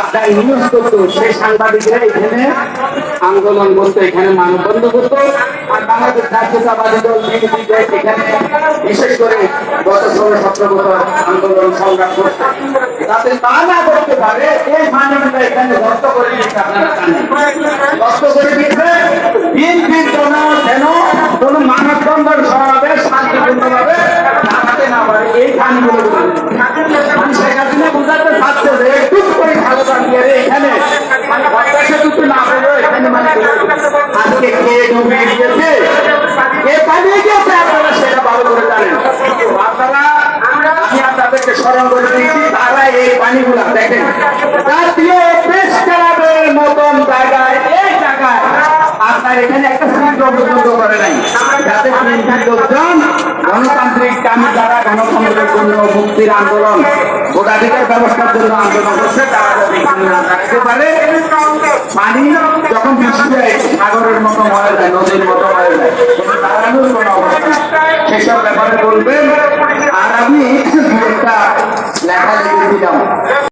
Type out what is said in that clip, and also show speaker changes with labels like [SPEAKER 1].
[SPEAKER 1] আপনার নিউজ করতো, সেই সাংবাদিকরা এখানে আন্দোলন করতো, এখানে মানববন্ধ করতো। আর বাংলাদেশ জাতীয়তাবাদী দল এখানে বিশেষ করে গত ষোলো আন্দোলন সংগ্রাম করছে। যাতে তা না করতে পারে, এই মানবতা এখানে করে দিচ্ছে আপনারা করে বিএনপির জন্য যেন কোন মানববন্ধন সমাবেশ শান্তিপূর্ণভাবে না পারে, এই গানগুলো স্মরণ করে দিচ্ছি, তারা এই পানিগুলা দেখেন জাতীয় প্রেস মতন জায়গায়, এই জায়গায় এখানে একটা সিট পর্যন্ত করে নাই যাতে লোকজন গণতান্ত্রিক কামি আন্দোলন, ভোটাধিকার ব্যবস্থার জন্য আন্দোলন যখন সাগরের মতো হয়ে যায়, নদীর মতো হয়ে যায় দাঁড়ানোর। সেসব ব্যাপারে বলবেন লেখালেখি দিলাম